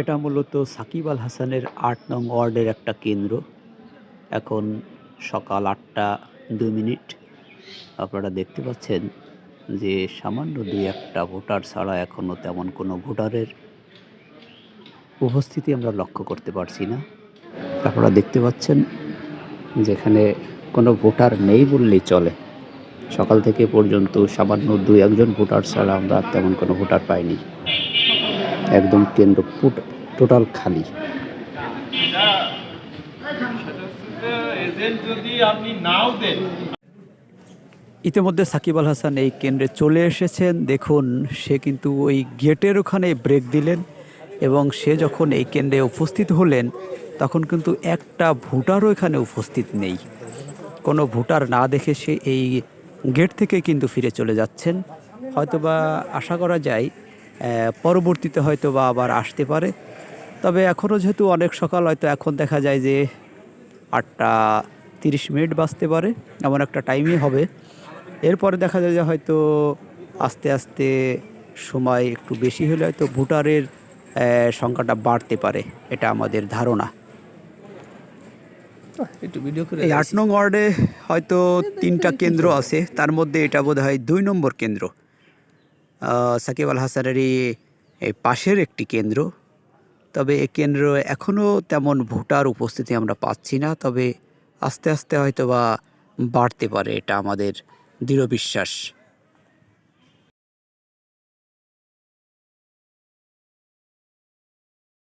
এটা মূলত সাকিব আল হাসানের আট নং ওয়ার্ডের একটা কেন্দ্র। এখন সকাল আটটা দুই মিনিট। আপনারা দেখতে পাচ্ছেন যে সামান্য দুই একটা ভোটার ছাড়া এখনও তেমন কোনো ভোটারের উপস্থিতি আমরা লক্ষ্য করতে পারছি না। আপনারা দেখতে পাচ্ছেন যেখানে কোনো ভোটার নেই বললেই চলে। সকাল থেকে পর্যন্ত সামান্য দু একজন ভোটার ছাড়া আমরা তেমন কোনো ভোটার পাইনি। একদম কেন্দ্র টোটাল খালি। ইতিমধ্যে সাকিব আল হাসান এই কেন্দ্রে চলে এসেছেন। দেখুন, সে কিন্তু ওই গেটের ওখানে ব্রেক দিলেন এবং সে যখন এই কেন্দ্রে উপস্থিত হলেন, তখন কিন্তু একটা ভোটারও এখানে উপস্থিত নেই। কোনো ভোটার না দেখে সে এই গেট থেকে কিন্তু ফিরে চলে যাচ্ছেন। হয়তোবা আশা করা যায় পরবর্তীতে হয়তো বা আবার আসতে পারে। তবে এখনও যেহেতু অনেক সকাল হয়তো এখন দেখা যায় যে আটটা তিরিশ মিনিট বাজতে পারে এমন একটা টাইমই হবে। এরপরে দেখা যায় যে হয়তো আস্তে আস্তে সময় একটু বেশি হলে হয়তো ভোটারের সংখ্যাটা বাড়তে পারে এটা আমাদের ধারণা। এই আট নং ওয়ার্ডে হয়তো তিনটা কেন্দ্র আছে তার মধ্যে এটা বোধ হয় দুই নম্বর কেন্দ্র। সাকিব আল হাসানেরই পাশের একটি কেন্দ্র। তবে এ কেন্দ্র এখনও তেমন ভোটার উপস্থিতি আমরা পাচ্ছি না, তবে আস্তে আস্তে হয়তো বা বাড়তে পারে এটা আমাদের দৃঢ় বিশ্বাস।